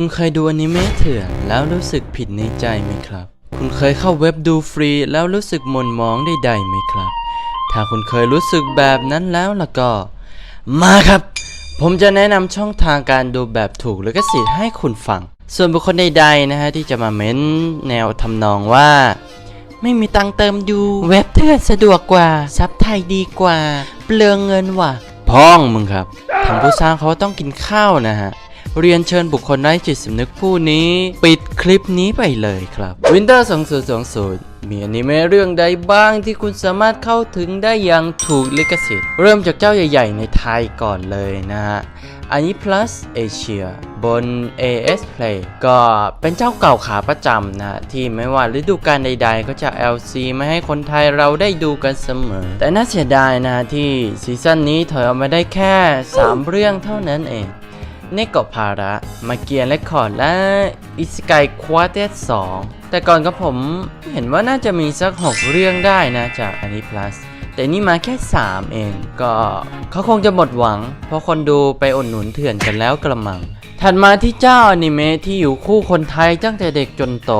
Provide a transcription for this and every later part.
คุณเคยดูอนิเมะเถื่อนแล้วรู้สึกผิดในใจไหมครับ คุณเคยเข้าเว็บดูฟรีแล้วรู้สึกหม่นมองใดๆไหมครับ ถ้าคุณเคยรู้สึกแบบนั้นแล้วล่ะก็ มาครับ ผมจะแนะนำช่องทางการดูแบบถูกและก็สิทธิ์ให้คุณฟัง ส่วนบุคคลใดๆนะฮะที่จะมาเม้นแนวทำนองว่า ไม่มีตังเติมดูเว็บเถื่อนสะดวกกว่าซับไทยดีกว่า เปลืองเงินว่ะพ้องมึงครับทางผู้สร้างเขาต้องกินข้าวนะฮะ เรียนเชิญบุคคลไร้จิตสำนึกผู้นี้ ปิดคลิปนี้ไปเลยครับ Winter 2020 มีอนิเมะเรื่องใดบ้างที่คุณสามารถเข้าถึงได้อย่างถูกลิขสิทธิ์ เริ่มจากเจ้าใหญ่ ๆ ในไทยก่อนเลยนะฮะอันนี้ plus Asia บน AS Play ก็เป็นเจ้าเก่าขาประจำนะที่ไม่ว่าฤดูกาลใดๆ ก็จะ LC ไม่ให้คนไทยเราได้ดูกันเสมอ แต่น่าเสียดายนะฮะที่ซีซั่นนี้ถอยออกมาได้แค่ 3 เรื่องเท่านั้นเอง เนกบภาระมาเกียร์และคอร์ดและอิสกายควอเตส2แต่ก่อนกับผมเห็นว่าน่าจะมีสัก 6 เรื่องได้นะจากอันนี้ plus แต่นี่มาแค่ 3 เอง ก็เขาคงจะหมดหวัง เพราะคนดูไปอุดหนุนเถื่อนกันแล้วกระมัง ถัดมาที่เจ้าอนิเมะที่อยู่คู่คนไทยตั้งแต่เด็กจนโต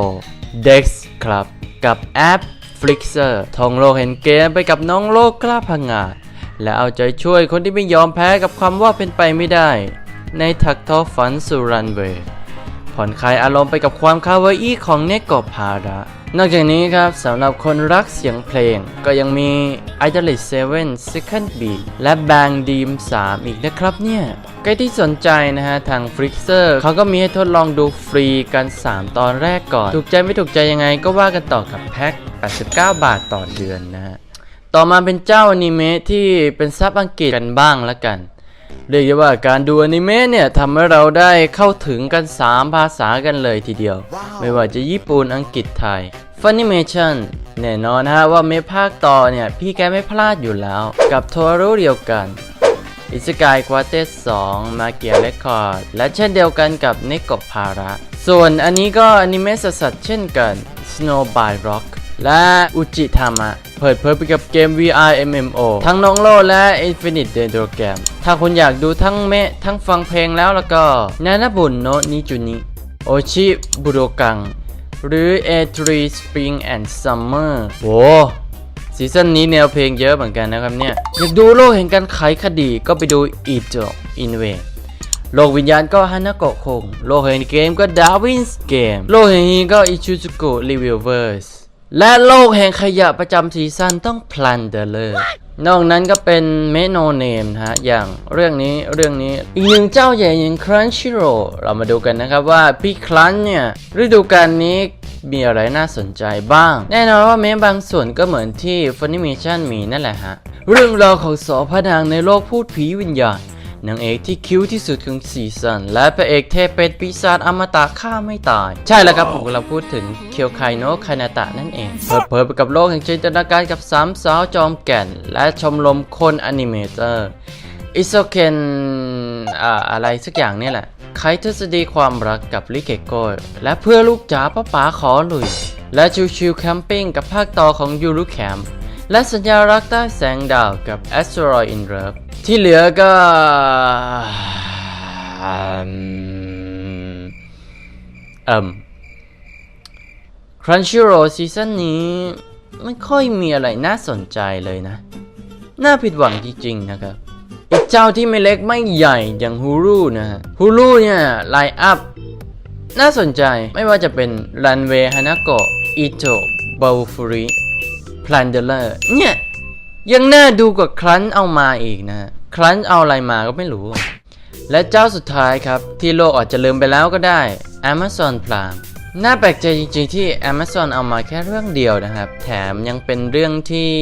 Dex ครับ กับแอป Flixer ทองโลกเห็นเกมไปกับน้องโลกกล้าพังงาดและเอาใจช่วยคนที่ไม่ยอมแพ้กับคำว่าเป็นไปไม่ได้ ในถักทอฝันสู่รันเวผ่อนคลายอารมณ์ไปกับความคาวาอี้ของเนกกบภาระนอกจากนี้ครับสำหรับคนรักเสียงเพลง ก็ยังมี i d o l i t 7 Second Beat และ Bang Dream 3 อีกนะครับเนี่ย ใครที่สนใจนะฮะ ทาง Flixer เขาก็มีให้ทดลองดูฟรีกัน 3 ตอนแรกก่อน ถูกใจไม่ถูกใจยังไงก็ว่ากันต่อกับแพ็ค 89 บาทต่อเดือนนะฮะ ต่อมาเป็นเจ้าอนิเมะที่เป็นซับอังกฤษกันบ้างละกัน เรียกได้ว่าการดูอนิเมะเนี่ยทำให้เราได้เข้าถึงกัน 3 ภาษากันเลยทีเดียว ไม่ว่าจะญี่ปุ่นอังกฤษไทย Funimation แน่นอนฮะว่าเมภาคต่อเนี่ย พี่แกไม่พลาดอยู่แล้ว กับโทรุเดียวกันอิสกายควาเตส2มาเกียเรคคอร์ด และเช่นเดียวกันกับเนกบภาระ ส่วนอันนี้ก็อนิเมะสัสๆเช่นกัน Snow by Rock และอุจิทามะเปิดเผยไปกับเกม VR MMO ทั้งน้องโลและ Infinite d e n d r o g a m ถ้าคุณอยากดูทั้งเมะทั้งฟังเพลงแล้วแล้วก็นานาบุนโนะนิจุนิโอชิบุโรกัง หรือ A3 Spring and Summer โว้ซีซั่นนี้แนวเพลงเยอะเหมือนกันนะครับเนี่ย อยากดูโลกแห่งการไขคดีก็ไปดูอีโจอินเวโลกวิญญาณก็ฮานาโกะคง โลกแห่งเกมก็ดาวินส์เกม โลกแห่งนี้ก็อิชูซุกะรีวิวเวอร์สและโลกแห่งขยะประจำซีซั่นต้องพลันเดเลอร์ นอกนั้นก็เป็นเมโนเนมนะฮะ อย่างเรื่องนี้เรื่องนี้ อีกหนึ่งเจ้าใหญ่อย่าง Crunchyroll เรามาดูกันนะครับว่าพี่ครันเนี่ย ฤดูกาลนี้มีอะไรน่าสนใจบ้าง แน่นอนว่าเมบางส่วนก็เหมือนที่ Funimation มีนั่นแหละฮะ เรื่องราวของสอพระนางในโลกพูดผีวิญญาณ นางเอกที่คิ้วที่สุดของซีซันและพระเอกเทพเป็นปีศาจอมตะฆ่าไม่ตาย ใช่แล้วครับผมกำลังพูดถึงเคียวไคโนะคานาตะนั่นเอง เปิดเผยไปกับโลกแห่งจินตนาการกับสามสาวจอมแก่น และชมรมคนอนิเมเตอร์อิโซเคนอ่าอะไรสักอย่างนี่แหละไขทฤษฎีความรักกับลิเกโกและเพื่อลูกจ๋าป้าป๋าขอลุย และชิวๆแคมปิ้งกับภาคต่อของยูรุแคมและสัญญารักใต้แสงดาวกับ Asteroid in Love ที่เหลือก็ เอิ่ม Crunchyroll ซีซั่นนี้ไม่ค่อยมีอะไรน่าสนใจเลยนะ น่าผิดหวังจริงๆนะครับ อีกเจ้าที่ไม่เล็กไม่ใหญ่อย่าง Hulu นะฮะ Hulu เนี่ยไลน์อัพน่าสนใจไม่ว่าจะเป็นรันเวย์ฮานาโกะอิโตะบ l ลฟูริพลันเดเลอร์เนี่ย ยังน่าดูกว่าครั้นเอามาอีกนะค รั้นเอาอะไรมาก็ไม่รู้ และเจ้าสุดท้ายครับ ที่โลกอาจจะลืมไปแล้วก็ได้ Amazon Prime น่าแปลกใจจริงๆที่ Amazon เอามาแค่เรื่องเดียวนะครับ แถมยังเป็นเรื่องที่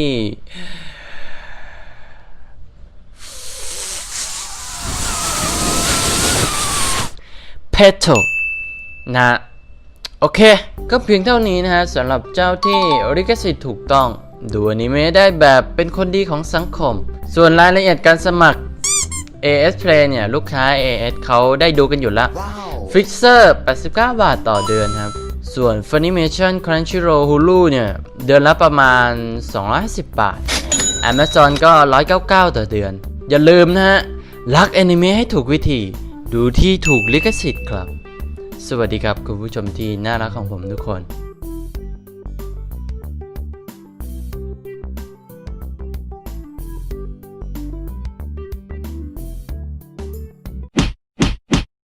เพโตนะโอเค ก็เพียงเท่านี้นะฮะสำหรับเจ้าที่ริขสิทธิ์ถูกต้อง ดูอนิเมะได้แบบเป็นคนดีของสังคม ส่วนรายละเอียดการสมัคร AS Play เนี่ย ลูกค้า AS เขาได้ดูกันอยู่ละ Fixer 89 บาทต่อเดือนครับ ส่วน Funimation Crunchyroll Hulu เนี่ย เดือนละประมาณ 250 บาท Amazon ก็ 199 ต่อเดือน อย่าลืมนะฮะ รักอนิเมะให้ถูกวิธี ดูที่ถูกลิขสิทธิ์ครับ สวัสดีครับคุณผู้ชมที่น่ารักของผมทุกคน